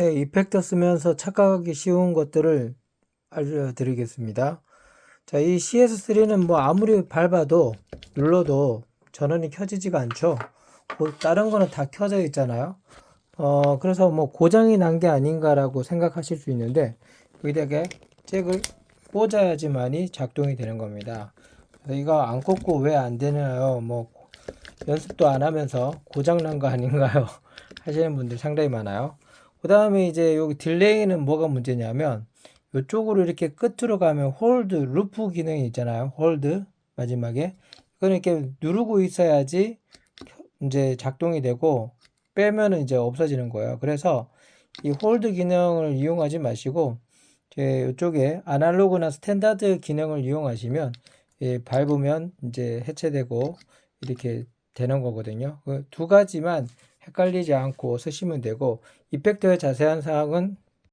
네, 이펙터 쓰면서 착각하기 쉬운 것들을 알려드리겠습니다. 자, 이 CS3는 뭐 아무리 밟아도 눌러도 전원이 켜지지가 않죠. 뭐 다른 거는 다 켜져 있잖아요. 어, 그래서 뭐 고장이 난 게 아닌가라고 생각하실 수 있는데 여기다가 잭을 꽂아야지만이 작동이 되는 겁니다. 이거 안 꽂고 왜 안 되나요? 뭐 연습도 안 하면서 고장 난 거 아닌가요? 하시는 분들 상당히 많아요. 그 다음에 이제 여기 딜레이는 뭐가 문제냐면 이쪽으로 이렇게 끝으로 가면 홀드 루프 기능이 있잖아요. 홀드 마지막에 이거는 이렇게 누르고 있어야지 이제 작동이 되고 빼면은 이제 없어지는 거예요. 그래서 이 홀드 기능을 이용하지 마시고 제 이쪽에 아날로그나 스탠다드 기능을 이용하시면 예, 밟으면 이제 해체되고 이렇게 되는 거거든요. 그 두 가지만 헷갈리지 않고 쓰시면 되고 이펙터의 자세한 사항은